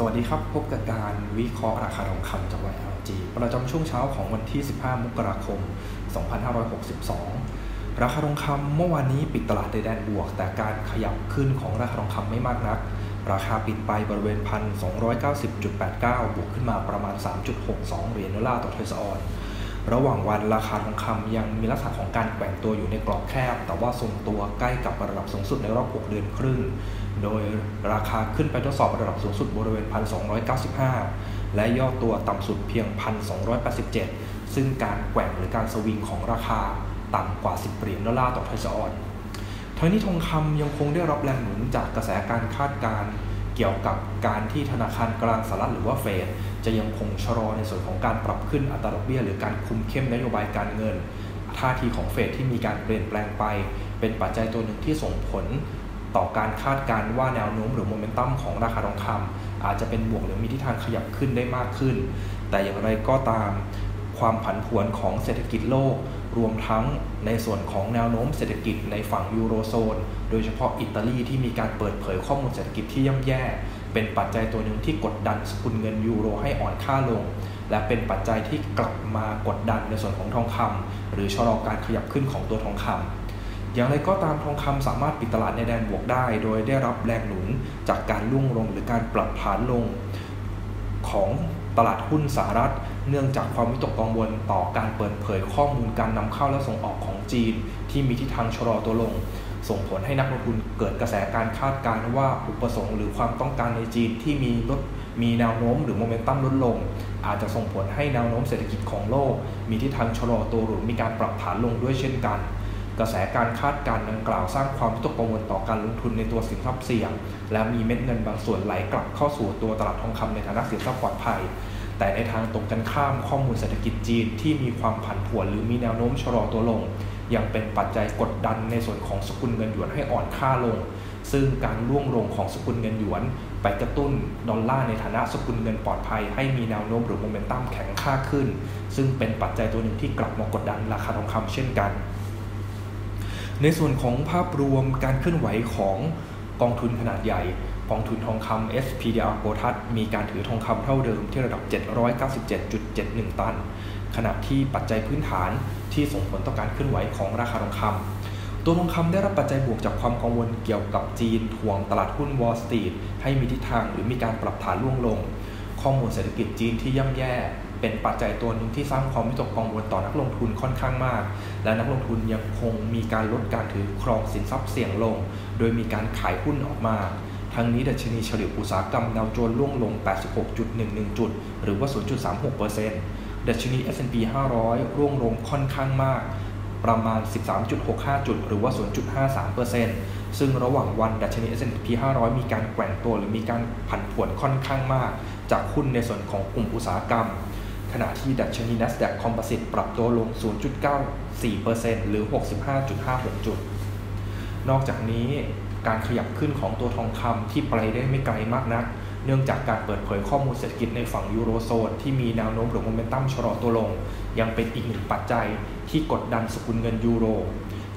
สวัสดีครับ พบกับการวิเคราะห์ราคาทองคำจาก YLG ประจำช่วงเช้าของวันที่ 15 มกราคม 2562 ราคาทองคำเมื่อวานนี้ปิดตลาดในแดนบวก แต่การขยับขึ้นของราคาทองคำไม่มากนัก ราคาปิดไปบริเวณ 1,290.89 บวกขึ้นมาประมาณ 3.62 เหรียญดอลลาร์ต่อทอยสออน ระหว่างวันราคาทองคำยังมีลักษณะของการแกว่งตัวอยู่ในกรอบแคบ แต่ว่าทรงตัวใกล้กับระดับสูงสุดในรอบ 6 เดือนครึ่ง โดยราคาขึ้นไปทดสอบระดับสูงสุดบริเวณ 1,295 และย่อตัวต่ำสุดเพียง 1,287 ซึ่งการแกว่งหรือการสวิงของราคาต่ำกว่า 10 เหรียญดอลลาร์ต่อทอยออนทั้งนี้ทองคำยังคงได้รับแรงหนุนจากกระแสการคาดการณ์เกี่ยวกับการที่ธนาคารกลางสหรัฐหรือว่าเฟด จะยังคงชะลอในส่วนของการปรับขึ้นอัตราดอกเบี้ย หรือการคุมเข้มนโยบายการเงิน ท่าทีของเฟดที่มีการเปลี่ยนแปลงไป เป็นปัจจัยตัวหนึ่งที่ส่งผลต่อการคาดการณ์ว่าแนวโน้มหรือโมเมนตัมของราคาทองคำอาจจะเป็นบวกหรือมีทิศทางขยับขึ้นได้มากขึ้น แต่อย่างไรก็ตามความผันผวนของเศรษฐกิจโลก รวมทั้งในส่วนของแนวโน้มเศรษฐกิจในฝั่งยูโรโซน โดยเฉพาะอิตาลีที่มีการเปิดเผยข้อมูลเศรษฐกิจที่ย่ำแย่ เป็นปัจจัยตัวหนึ่งที่กดดันสกุลเงินยูโรให้อ่อนค่าลง และเป็นปัจจัยที่กลับมากดดันในส่วนของทองคำหรือชะลอการขยับขึ้นของตัวทองคำอย่างไรก็ตามทองคำสามารถปิดตลาดในแดนบวกได้ โดยได้รับแรงหนุนจากการลุ่งลงหรือการปรับฐานลงของตลาดหุ้นสหรัฐ เนื่องจากความวิตกกังวลต่อการเปิดเผยข้อมูลการนำเข้าและส่งออกของจีน ที่มีทิศทางชะลอตัวลง ส่งผลให้นักลงทุนเกิดกระแสการคาดการณ์ว่าอุปสงค์หรือความต้องการในจีนที่มีลดมีแนวโน้มหรือโมเมนตัมลดลง อาจจะส่งผลให้แนวโน้มเศรษฐกิจของโลก มีทิศทางชะลอตัวหรือมีการปรับฐานลงด้วยเช่นกัน กระแสการคาดการณ์ดังกล่าวสร้างความวิตกกังวลต่อการลงทุนในตัวสินทรัพย์เสี่ยง และมีเม็ดเงินบางส่วนไหลกลับเข้าสู่ตัวตลาดทองคำในฐานะสินทรัพย์ปลอดภัยแต่ในทางตรงกันข้ามข้อมูลเศรษฐกิจจีนที่มีความผันผวนหรือมีแนวโน้มชะลอตัวลง ยังเป็นปัจจัยกดดันในส่วนของสกุลเงินหยวนให้อ่อนค่าลง ซึ่งการร่วงลงของสกุลเงินหยวน ไปกระตุ้นดอลลาร์ในฐานะสกุลเงินปลอดภัย ให้มีแนวโน้มหรือโมเมนตัมแข็งค่าขึ้น ซึ่งเป็นปัจจัยตัวหนึ่งที่กลับมากดดันราคาทองคำเช่นกัน ในส่วนของภาพรวมการเคลื่อนไหวของกองทุนขนาดใหญ่ กองทุนทองคำ SPDR โ o ทัสมีการถือทองคำเท่าเดิมที่ระดับ 797.71 ตัน ขณะที่ปัจจัยพื้นฐานที่ส่งผลต่อการเคลื่อนไหวของราคาทองคำ ตัวทองคำได้รับปัจจัยบวกจากความกังวลเกี่ยวกับจีนทวงตลาดหุ้นวอลล์สตรีทให้มีทิศทางหรือมีการปรับฐานล่วงลง ข้อมูลเศรษฐกิจจีนที่ย่ำแย่ เป็นปัจจัยตัวหนึ่งที่สร้างความวิตกกังวลต่อนักลงทุนค่อนข้างมาก และนักลงทุนยังคงมีการลดการถือครองสินทรัพย์เสี่ยงลง โดยมีการขายหุ้นออกมา ทั้งนี้ดัชนีเฉลี่ยอุตสาหกรรมดาวโจนส์ร่วงลง 86.11 จุด หรือว่า 0.36%ดัชนี S&P 500 ร่วงลงค่อนข้างมากประมาณ 13.65 จุด หรือว่า 0.53%ซึ่งระหว่างวันดัชนี S&P 500 มีการแกว่งตัวหรือมีการผันผวนค่อนข้างมาก จากหุ้นในส่วนของกลุ่มอุตสาหกรรม ขณะที่ดัชนี NASDAQ Composite ปรับตัวลง 0.94%หรือ 65.56 จุด นอกจากนี้ การขยับขึ้นของตัวทองคำที่ไปได้ไม่ไกลมากนัก เนื่องจากการเปิดเผยข้อมูลเศรษฐกิจในฝั่งยูโรโซนที่มีแนวโน้มหรือโมเมนตัมชะลอตัวลง ยังเป็นอีกหนึ่งปัจจัยที่กดดันสกุลเงินยูโร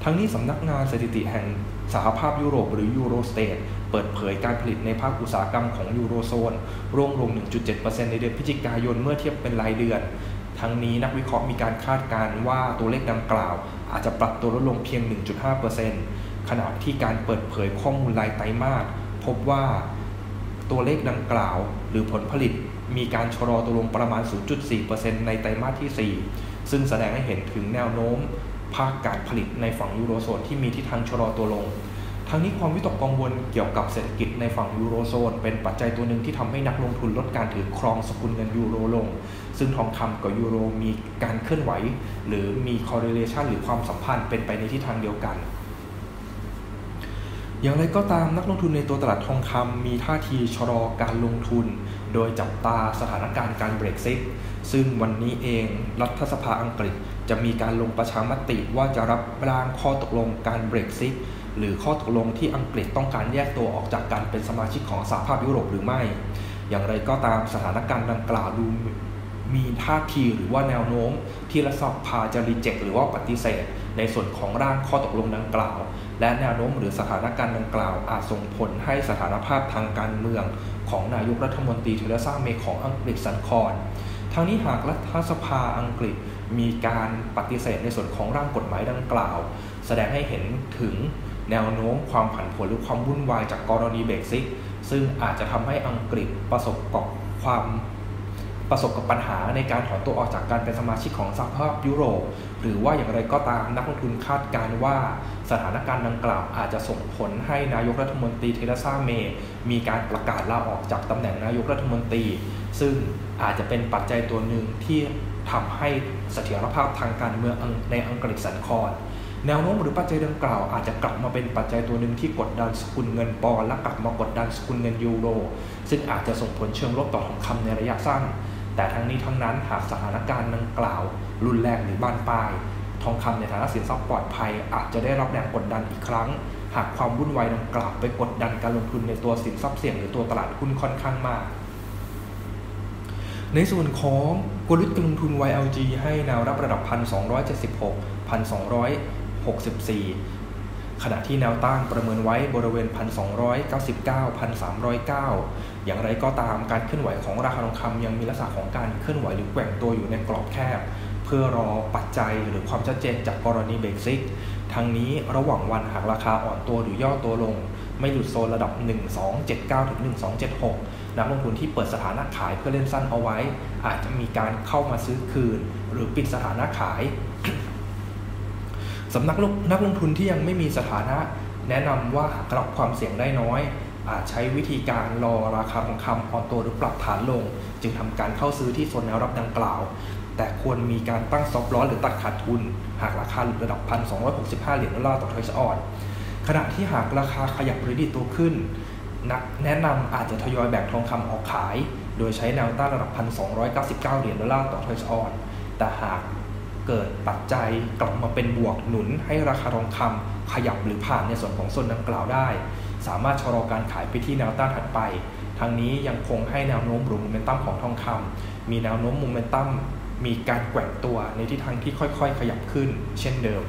ทั้งนี้สำนักงานสถิติแห่งสหภาพยุโรปหรือยูโรสเตทเปิดเผยการผลิตในภาคอุตสาหกรรมของยูโรโซนร่วงลง 1.7%ในเดือนพฤศจิกายนเมื่อเทียบเป็นรายเดือน ทั้งนี้นักวิเคราะห์มีการคาดการณ์ว่าตัวเลขดังกล่าว อาจจะปรับตัวลดลงเพียง 1.5%ขณะที่การเปิดเผยข้อมูลรายไตรมาสพบว่าตัวเลขดังกล่าว หรือผลผลิตมีการชะลอตัวลงประมาณ 0.4%ในไตรมาสที่ 4 ซึ่งแสดงให้เห็นถึงแนวโน้มภาคการผลิตในฝั่งยูโรโซนที่มีทิศทางชะลอตัวลง ทั้งนี้ความวิตกกังวลเกี่ยวกับเศรษฐกิจในฝั่งยูโรโซน เป็นปัจจัยตัวหนึ่งที่ทำให้นักลงทุนลดการถือครองสกุลเงินยูโรลง ซึ่งทองคำกับยูโรมีการเคลื่อนไหว หรือมี correlation หรือความสัมพันธ์เป็นไปในทิศทางเดียวกัน อย่างไรก็ตามนักลงทุนในตัวตลาดทองคำมีท่าทีชะลอการลงทุน โดยจับตาสถานการณ์การเบรกซิตซึ่งวันนี้เองรัฐสภาอังกฤษ จะมีการลงประชามติว่าจะรับร่างข้อตกลงการเบรกซิตหรือข้อตกลงที่อังกฤษต้องการแยกตัวออกจากการเป็นสมาชิกของสหภาพยุโรปหรือไม่ อย่างไรก็ตามสถานการณ์ดังกล่าวดูมีท่าทีหรือว่าแนวโน้ม ที่รัฐสภาจะรีเจ็คหรือว่าปฏิเสธ ในส่วนของร่างข้อตกลงดังกล่าว และแนวโน้มหรือสถานการณ์ดังกล่าว อาจส่งผลให้สถานภาพทางการเมือง ของนายกรัฐมนตรีเทเรซาเมย์ของอังกฤษสันคอนทั้งนี้หากรัฐสภาอังกฤษ มีการปฏิเสธในส่วนของร่างกฎหมายดังกล่าว แสดงให้เห็นถึงแนวโน้มความผันผวนหรือความวุ่นวายจากกรณีเบรกซิตซึ่งอาจจะทำให้อังกฤษประสบกับความ ประสบกับปัญหาในการถอนตัวออกจากการเป็นสมาชิกของสหภาพยุโรป หรือว่าอย่างไรก็ตามนักลงทุนคาดการว่าสถานการณ์ดังกล่าวอาจจะส่งผลให้นายกรัฐมนตรีเทเรซาเมย์มีการประกาศลาออกจากตำแหน่งนายกรัฐมนตรี ซึ่งอาจจะเป็นปัจจัยตัวหนึ่งที่ทำให้เสถียรภาพทางการเมืองในอังกฤษสันคอนแนวโน้มหรือปัจจัยดังกล่าวอาจจะกลับมาเป็นปัจจัยตัวหนึ่งที่กดดันสกุลเงินปอนและกลับมากดดันสกุลเงินยูโร ซึ่งอาจจะส่งผลเชิงลบต่อทองคำในระยะสั้น แต่ทั้งนี้ทั้งนั้นหากสถานการณ์ดังกล่าว รุนแรงหรือบานปลาย ทองคำในฐานะสินทรัพย์ปลอดภัย อาจจะได้รับแรงกดดันอีกครั้ง หากความวุ่นวายดังกล่าวไปกดดันการลงทุนในตัวสินทรัพย์เสี่ยงหรือตัวตลาดหุ้นค่อนข้างมากในส่วนของกลยุทธ์การลงทุน YLG ให้แนวรับระดับ 1,276 1,264 ขณะที่แนวต้านประเมินไว้บริเวณ 1,299 1,309 อย่างไรก็ตามการเคลื่อนไหวของราคาทองคำยังมีลักษณะของการเคลื่อนไหวหรือแกว่งตัวอยู่ในกรอบแคบ เพื่อรอปัจจัยหรือความชัดเจนจากกรณีเบรกซิกทั้งนี้ระหว่างวันหากราคาอ่อนตัวหรือย่อตัวลง ไม่หลุดโซนระดับ 1279ถึง1276 นักลงทุนที่เปิดสถานะขายเพื่อเล่นสั้นเอาไว้ อาจจะมีการเข้ามาซื้อคืน หรือปิดสถานะขาย สำนักนักลงทุนที่ยังไม่มีสถานะ แนะนำว่าหากรับความเสี่ยงได้น้อย อาจใช้วิธีการรอราคาทองคำอ่อนตัวหรือปรับฐานลง จึงทำการเข้าซื้อที่โซนแนวรับดังกล่าว แต่ควรมีการตั้งซ็อฟล้อหรือตัดขาดทุน หากราคาหลุดระดับ 1,265 เหรียญดอลลาร์ต่อทอยส์ออนขณะที่หากราคาขยับหรือดีตัวขึ้น นักแนะนำอาจจะทยอยแบ่งทองคำออกขาย โดยใช้แนวต้านระดับ 1,299 เหรียญดอลลาร์ต่อทอยส์ออนแต่หาก เกิดปัจจัยกลับมาเป็นบวกหนุนให้ราคาทองคำขยับหรือผ่านในส่วนของโซนดังกล่าวได้ สามารถชะลอการขายไปที่แนวต้านถัดไป ทางนี้ยังคงให้แนวโน้มหรือโมเมนตัมของทองคำมีแนวโน้มโมเมนตัมมีการแกว่งตัวในทิศทางที่ค่อยๆ ขยับขึ้น เช่นเดิม